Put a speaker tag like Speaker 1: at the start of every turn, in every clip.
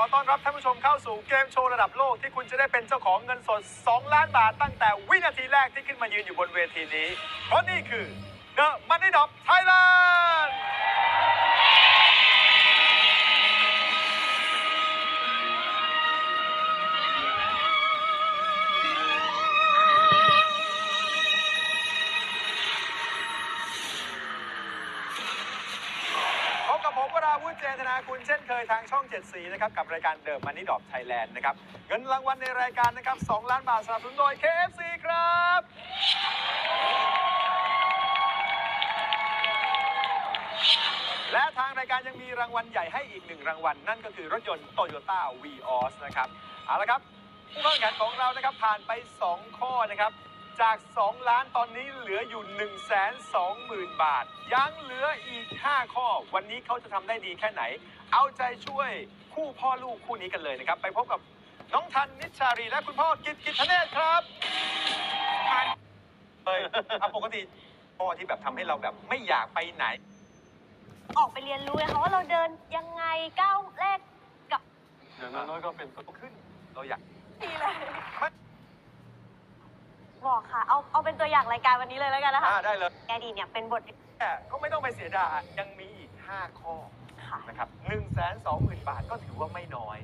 Speaker 1: อต้อนรับท่านผู้ชมเข้าสู่เกมโชว์ระดับโลกที่คุณจะได้เป็นเจ้าของเงินสด 2 ล้านบาทตั้งแต่วินาทีแรกที่ขึ้นมายืนอยู่บนเวทีนี้ เพราะนี่คือ The Money Drop Thailand ทางช่อง 7 สีนะครับกับรายการเดิมมันนี่ดอกไทยแลนด์นะครับเงินรางวัลในรายการนะครับ 2 ล้านบาทสนับสนุนโดย KFC ครับและทางรายการยังมีรางวัลใหญ่ให้อีกหนึ่งรางวัล นั่นก็คือรถยนต์ Toyota Vios นะครับเอาละครับผู้เข้าแข่งขันของเรานะครับผ่านไป 2 ข้อนะครับ จาก 2 ล้านตอนนี้เหลืออยู่ 1 2 0 0 0 0 บาท ยังเหลืออีก 5 ข้อ วันนี้เขาจะทำได้ดีแค่ไหน เอาใจช่วยคู่พ่อลูกคู่นี้กันเลยนะครับ ไปพบกับน้องทันนิชชารีและคุณพ่อกิตกิตธเนศครับทันเลยเอาปกติพ่อที่แบบทำให้เราแบบไม่อยากไปไหน
Speaker 2: ออกไปเรียนรู้นะคะว่าเราเดินยังไงก้าวแรกกับ
Speaker 1: อย่างน้อยก็เป็นตัวขึ้น เราอยาก
Speaker 2: ทีเลยบอกค่ะ เอาเอาเป็นตัวอย่างรายการวันนี้เลยแล้วกันนะคะ
Speaker 1: อ่าได้เลย
Speaker 2: อดีตเนี่ยเป็นบท
Speaker 1: แต่ก็ไม่ต้องไปเสียดายยังมีอีก 5 ข้อ
Speaker 2: ค่ะ
Speaker 1: นะครับ1นึ่งแสนสองหมื่นบาทก็ถือว่าไม่น้อย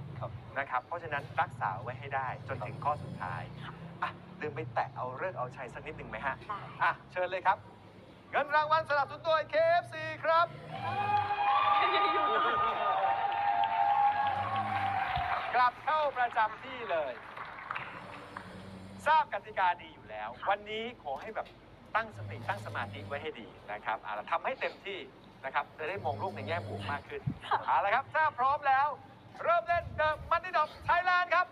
Speaker 1: นะครับ เพราะฉะนั้นรักษาไว้ให้ได้จนถึงข้อสุดท้ายอะเดินไปแตะเอาเลิกษ์เอาชัยสักนิดหนึ่งไหมฮะ
Speaker 2: ได้
Speaker 1: อะเชิญเลยครับ เงินรางวัลสนับสนุนโดย KFC ครับ กลับเข้าประจำที่เลย ทราบกติกาดีอยู่แล้ว วันนี้ขอให้แบบตั้งสติตั้งสมาธิไว้ให้ดีนะครับเอาละทำให้เต็มที่ นะครับจะได้มองโลกในแง่บวกมากขึ้นเอาละครับถ้าพร้อมแล้ว เริ่มเล่นเดอะมันนี่ดอกไทยแลนด์ครับ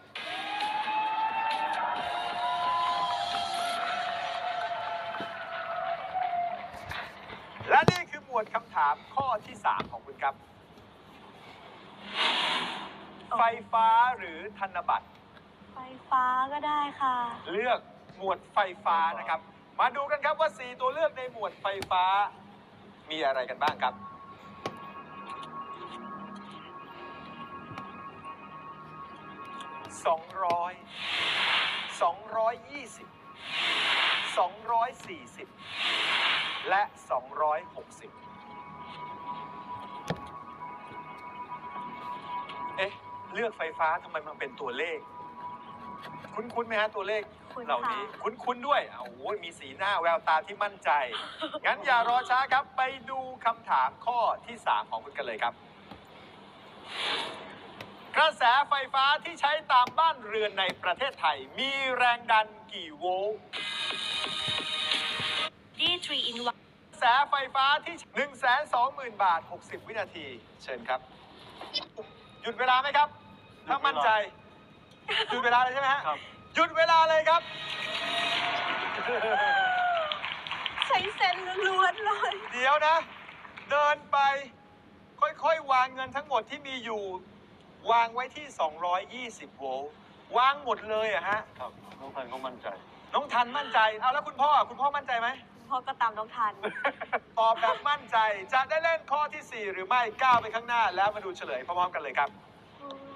Speaker 1: และนี่คือหมวดคำถามข้อที่ 3 ของคุณครับ ไฟฟ้าหรือธนบัตร
Speaker 2: ไฟฟ้าก็ได้ค่ะ
Speaker 1: เลือกหมวดไฟฟ้านะครับ มาดูกันครับว่า 4 ตัวเลือกในหมวดไฟฟ้า มีอะไรกันบ้างครับ สองร้อย สองร้อยยี่สิบ สองร้อยสี่สิบ และสองร้อยหกสิบ เอ๊ะ เลือกไฟฟ้าทำไมมันเป็นตัวเลข คุ้นๆไหมฮะตัวเลข
Speaker 2: คุ้นค่ะ
Speaker 1: เหล่านี้คุ้นๆด้วยเอาโอ้ยมีสีหน้าแววตาที่มั่นใจ งั้นอย่ารอช้าครับไปดูคำถามข้อที่ 3 ของคุณกันเลยครับ กระแสไฟฟ้าที่ใช้ตามบ้านเรือนในประเทศไทย มีแรงดันกี่โวลต์
Speaker 2: ดีทรีอินวัน
Speaker 1: กระแสไฟฟ้าที่ 1 2 0 0 0 0 บาท 60 วินาที เชิญครับ หยุดเวลาไหมครับ ถ้ามั่นใจ หยุดเวลาเลยใช่ไหมฮะ
Speaker 3: ครับ
Speaker 1: หยุดเวลาเลยครับ
Speaker 2: ใช้เซนล้วนๆเลย
Speaker 1: เดี๋ยวนะ เดินไป ค่อยๆ วางเงินทั้งหมดที่มีอยู่ วางไว้ที่ 220 โวลต์วางหมดเลยอะฮะ
Speaker 3: ครับน้องพันก็มั่นใจ
Speaker 1: น้องทันมั่นใจ เอาแล้วคุณพ่อคุณพ่อมั่นใจไหม
Speaker 2: พ่อก็ตามน้องทัน
Speaker 1: ตอบแบบมั่นใจ จะได้เล่นข้อทีสี่4 หรือไม่ก้าวไปข้างหน้า แล้วมาดูเฉลยพร้อมๆกันเลยครับ220ถูกต้อง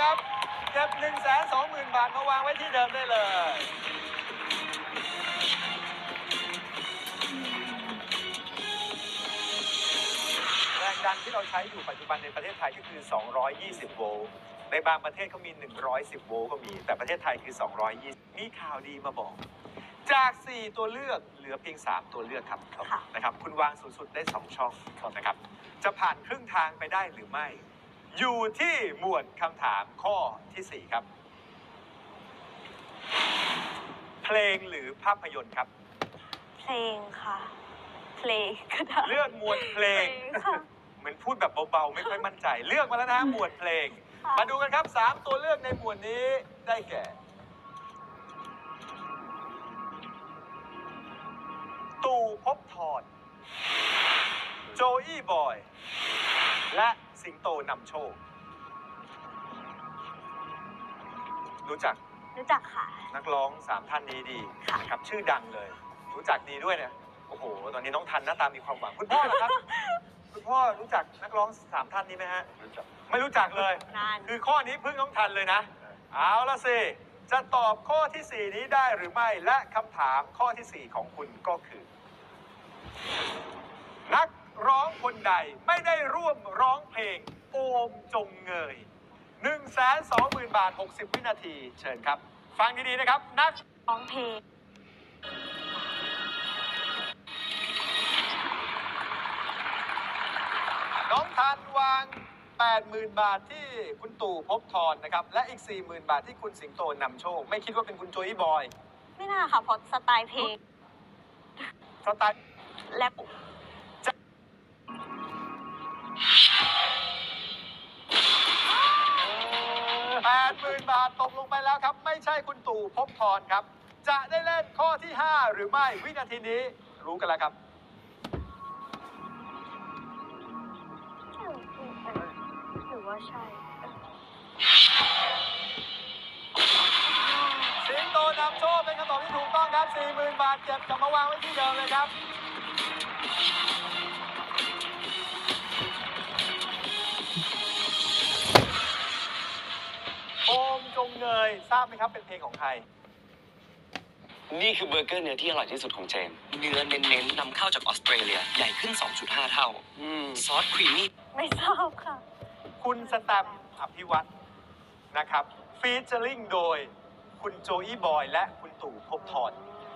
Speaker 1: ครับเก็บ1 2 0 0 0 0บาทมาวางไว้ที่เดิมได้เลยแรงดันที่เราใช้อยู่ปัจจุบันในประเทศไทยก็คือ 220 โวลต์ในบางประเทศเขามี 110 โวลต์ก็มี แต่ประเทศไทยคือ 220 มีข่าวดีมาบอก จาก 4 ตัวเลือกเหลือเพียง 3 ตัวเลือกครับ
Speaker 2: ค่ะ
Speaker 1: นะครับ คุณวางสูงสุดได้ 2 ช่องนะครับ จะผ่านครึ่งทางไปได้หรือไม่ อยู่ที่หมวดคำถามข้อทีสี่ 4 ครับ เพลงหรือภาพยนตร์ครับ
Speaker 2: เพลงค่ะ เพลงก็ได้
Speaker 1: เลือกหมวดเพลง
Speaker 2: ค่ะ
Speaker 1: เหมือนพูดแบบเบาๆ ไม่ค่อยมั่นใจ เลือกมาแล้วนะหมวดเพลง
Speaker 2: ค่ะ
Speaker 1: มาดูกันครับ 3 ตัวเลือกในหมวดนี้ได้แก่ ตู่ภพบทรโจอี้บอย และ สิงโตนำโชค รู้จัก
Speaker 2: รู้จักค่ะ
Speaker 1: นักร้องสามท่านนี้ดี
Speaker 2: ค่ะ
Speaker 1: นะครับชื่อดังเลย รู้จักดีด้วยเนี่ยโอ้โห ตอนนี้น้องทันหน้าตามีความหวังคุณพ่อเหรอครับ คุณพ่อรู้จักนักร้องสามท่านนี้ไหมฮะ
Speaker 3: รู้จัก
Speaker 1: ไม่รู้จักเลย
Speaker 2: นาน
Speaker 1: คือข้อนี้พึ่งน้องทันเลยนะ เอาละสิ จะตอบข้อที่ 4 นี้ได้หรือไม่ และคำถามข้อที่ 4 ของคุณก็คือ นักร้อง คนใดไม่ได้ร่วมร้องเพลง โอมจงเงย 1 2 0 0 0 0 บาท 60 วินาที เชิญครับ ฟังดีๆนะครับ นัก
Speaker 2: ร้องเพลง
Speaker 1: น้องทันวาง 80,000 บาทที่คุณตู่ภพบทรนะครับ และอีก 40,000 บาทที่คุณสิงโตนำโชค ไม่คิดว่าเป็นคุณโจยบอย
Speaker 2: ไม่น่าค่ะเพราะสไตล์เพลง
Speaker 1: สไตล์
Speaker 2: แรป
Speaker 1: แปดหมื่นบาทตกลงไปแล้วครับ ไม่ใช่คุณตู่ภพบทรครับ จะได้เล่นข้อที่ 5 หรือไม่วินาทีนี้รู้กันแล้วครับ
Speaker 2: หรือว่าใช่
Speaker 1: สิงโตนำโชคเป็นคำตอบที่ถูกต้องครับ 40,000 บาทเก็บกลับมาวางไว้ที่เดิมเลยครับ จงเงยทราบไหมครับเป็นเพลงของใคร
Speaker 3: นี่คือเบอร์เกอร์เนื้อที่อร่อยที่สุดของเจมส์เนื้อเน้นๆนำเข้าจากออสเตรเลียใหญ่ขึ้น 2.5 เท่า ซอสครีมมี่
Speaker 2: ไม่ทราบค่ะ
Speaker 1: คุณสแตมป์อภิวัตรนะครับฟีเจอริงโดยคุณโจอี้บอยและคุณตู่ภพบทร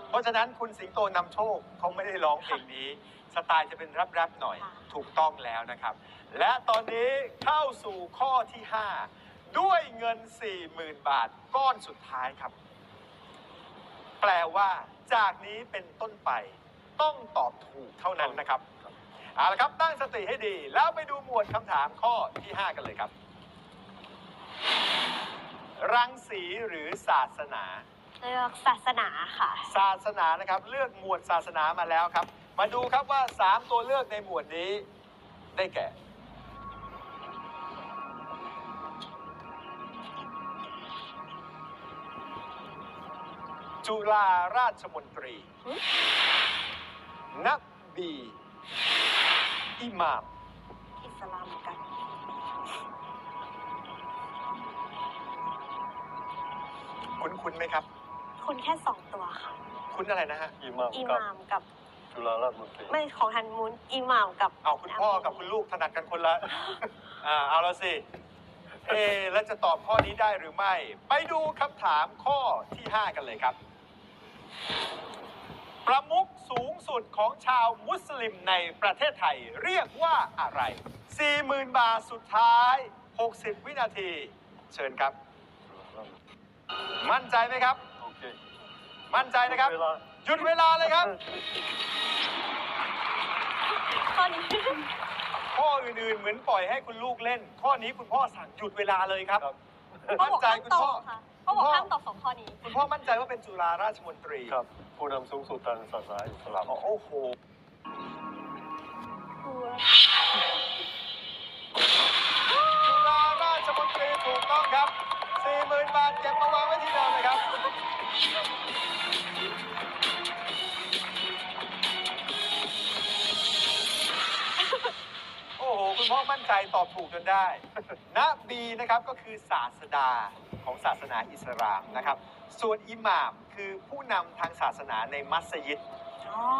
Speaker 1: เพราะฉะนั้นคุณสิงโตนำโชคเขาไม่ได้ร้องเพลงนี้ สไตล์จะเป็นแรปๆหน่อย
Speaker 2: ค่ะ
Speaker 1: ถูกต้องแล้วนะครับ และตอนนี้เข้าสู่ข้อที่ 5 ด้วยเงิน 40,000 บาทก้อนสุดท้ายครับ แปลว่าจากนี้เป็นต้นไปต้องตอบถูกเท่านั้นนะครับเอาละครับตั้งสติให้ดี แล้วไปดูหมวดคำถามข้อที่ 5 กันเลยครับ รังสีหรือศาสนา
Speaker 2: เลือกศาสนาค่ะ
Speaker 1: ศาสนานะครับ เลือกหมวดศาสนามาแล้วครับ มาดูครับว่า 3 ตัวเลือกในหมวดนี้ได้แก่ จุฬาราชมนตรี
Speaker 2: หึ
Speaker 1: นักบี อิหม่าม
Speaker 2: อิสลามเหมือนกัน
Speaker 1: คุ้นคุ้นๆไหมครับ
Speaker 2: คุณแค่สองตัวค่ะ
Speaker 1: คุ้นอะไรนะฮะ
Speaker 3: อิหมาม
Speaker 2: อิ
Speaker 3: กับ
Speaker 2: หม่ามกับ
Speaker 3: จุฬาราชมนตรี
Speaker 2: ไม่ของฮันมูนอิหม่ามกับ
Speaker 1: เอาคุณพ่อกับคุณลูกถนัดกันคนละ อ่าเอาแล้วสิ เอะแล้วจะตอบข้อนี้ได้หรือไม่ ไปดูคำถามข้อที่ 5 กันเลยครับ ประมุขสูงสุดของชาวมุสลิมในประเทศไทยเรียกว่าอะไร 40,000 บาทสุดท้าย 60 วินาที เชิญครับ มั่นใจไหมครับ
Speaker 3: โอเค
Speaker 1: มั่นใจนะครับ
Speaker 3: เวลา
Speaker 1: หยุดเวลาเลยครับ
Speaker 2: ข้อนี้
Speaker 1: ข้ออื่นๆเหมือนปล่อยให้คุณลูกเล่น ข้อนี้คุณพ่อสั่งหยุดเวลาเลยครับ
Speaker 3: ครับ
Speaker 2: เขา
Speaker 1: มั่น
Speaker 2: บอก
Speaker 1: ใจ
Speaker 2: ห้าม
Speaker 1: คุณ
Speaker 2: ตอ
Speaker 1: พ่อ
Speaker 2: บค่ะ เขาบอกห้ามตอบสองข้อนี้
Speaker 1: คุณพ่อมั่นใจว่าเป็นจุฬาราชมนตรี
Speaker 3: ครับผู้นำสูงสุดทางศาสนาอิสลาม
Speaker 1: อ๋อโอ้โหจุฬาราชมนตรีถูกต้องครับ40,000บาทเก็บมาวางไว้ที่เดิมเลยครับโอ้โห คุณพ่อมั่นใจตอบถูกจนได้ นบีนะครับก็คือศาสดา ของศาสนาอิสลามนะครับ ส่วนอิหม่ามคือผู้นำทางศาสนาในมัสยิด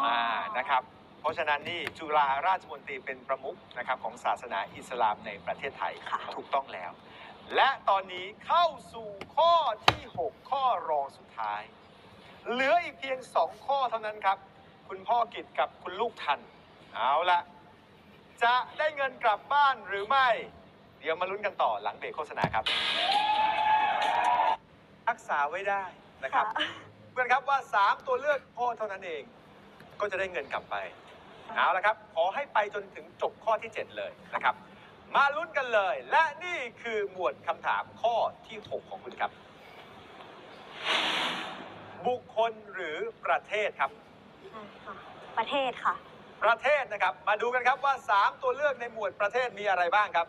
Speaker 1: อ่านะครับ เพราะฉะนั้นนี่จุฬาราชมนตรีเป็นประมุขนะครับของศาสนาอิสลามในประเทศไทย
Speaker 2: ค่ะ
Speaker 1: ถูกต้องแล้ว และตอนนี้เข้าสู่ข้อที่ 6 ข้อรองสุดท้าย เหลืออีกเพียง 2 ข้อเท่านั้นครับ คุณพ่อกิจกับคุณลูกทัน เอาละจะได้เงินกลับบ้านหรือไม่ เดี๋ยวมาลุ้นกันต่อหลังเบรกโฆษณาครับ รักษาไว้ได้นะครับเพื่อนครับว่า 3 ตัวเลือกพ่อเท่านั้นเอง ก็จะได้เงินกลับไป เอาละครับ ขอให้ไปจนถึงจบข้อที่ 7 เลยนะครับ มาลุ้นกันเลย และนี่คือหมวดคำถามข้อที่ 6 ของคุณครับ บุคคลหรือประเทศครับ
Speaker 2: ประเทศค่ะ
Speaker 1: ประเทศนะครับ มาดูกันครับว่า 3 ตัวเลือกในหมวดประเทศมีอะไรบ้างครับ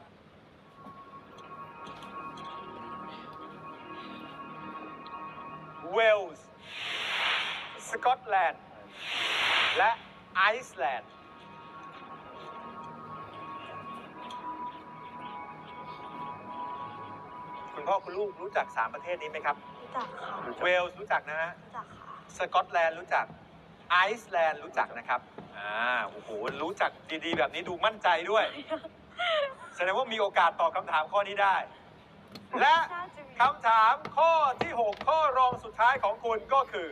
Speaker 1: เวลส์ สกอตแลนด์ และไอซ์แลนด์ คุณพ่อคุณลูกรู้จัก 3 ประเทศนี้ไหมครับ
Speaker 2: รู้จักค่ะ
Speaker 1: เวลส์รู้จักนะฮะ
Speaker 2: รู้จักค่ะ
Speaker 1: สกอตแลนด์รู้จัก ไอซ์แลนด์รู้จักนะครับ อ่า โอ้โห รู้จักดีๆ แบบนี้ดูมั่นใจด้วย แสดงว่ามีโอกาสตอบคำถามข้อนี้ได้ และคำถามข้อที่ 6 ข้อรองสุดท้ายของคุณก็คือ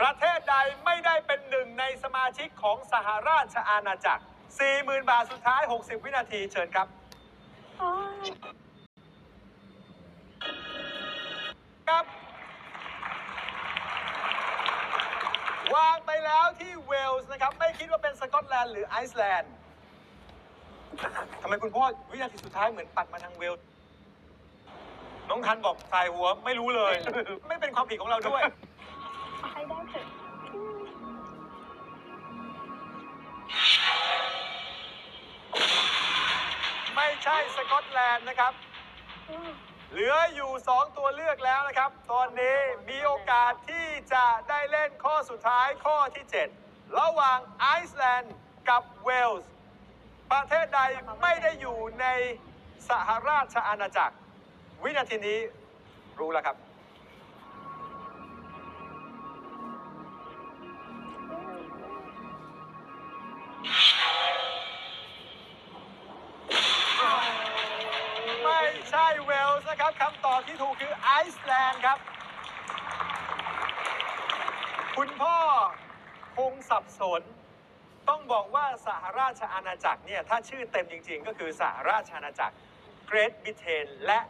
Speaker 1: ประเทศใดไม่ได้เป็นหนึ่งในสมาชิกของสหราชอาณาจักร 40,000 บาทสุดท้าย 60 วินาทีเชิญครับ ครับ วางไปแล้วที่เวลส์นะครับ ไม่คิดว่าเป็นสกอตแลนด์หรือไอซ์แลนด์ ทำไมคุณพ่อวินาทีสุดท้ายเหมือนปัดมาทางเวลส์น้องทันบอกสายหัวไม่รู้เลย ไม่เป็นความผิดของเราด้วย
Speaker 2: ให้ได้เถอะอืม
Speaker 1: ไม่ใช่สกอตแลนด์นะครับ
Speaker 2: อืม
Speaker 1: เหลืออยู่ 2 ตัวเลือกแล้วนะครับ ตอนนี้มีโอกาสที่จะได้เล่นข้อสุดท้ายข้อที่ 7 ระหว่างไอซ์แลนด์กับเวลส์ ประเทศใดไม่ได้อยู่ในสหราชอาณาจักร วินาทีนี้รู้แล้วครับ ไม่ใช่เวลส์นะครับคำตอบที่ถูกคือไอซ์แลนด์ครับ คุณพ่อคงสับสน บอกว่าสหราชอาณาจักรเนี่ย ถ้าชื่อเต็มจริงๆ ก็คือสหราชอาณาจักรเกร t บิเทนและ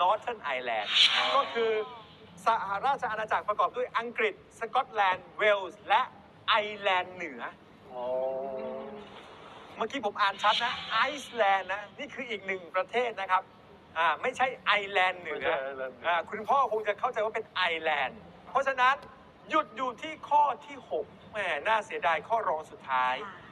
Speaker 1: Northern Ireland ก็คือสหราชอาณาจักรประกอบด้วยอังกฤษ สกอตแลนด์ เวลส์ และไอร์แลนด์เหนือ เมื่อกี้ผมอ่านชัดนะ ไอซ์แลนด์นะ นี่คืออีกหนึ่งประเทศนะครับ อ่า ไม่ใช่ไอร์แลนด์เหนื
Speaker 4: ไม่
Speaker 1: อ
Speaker 4: ใช่ไอร์แลนด์เหนืออ่
Speaker 1: อ่า คุณพ่อคงจะเข้าใจว่าเป็นไอร์แลนด์ เพราะฉะนั้นหยุดอยู่ที่ข้อที่ 6 แหมน่าเสียดายข้อรองสุดท้าย
Speaker 2: ค่ะ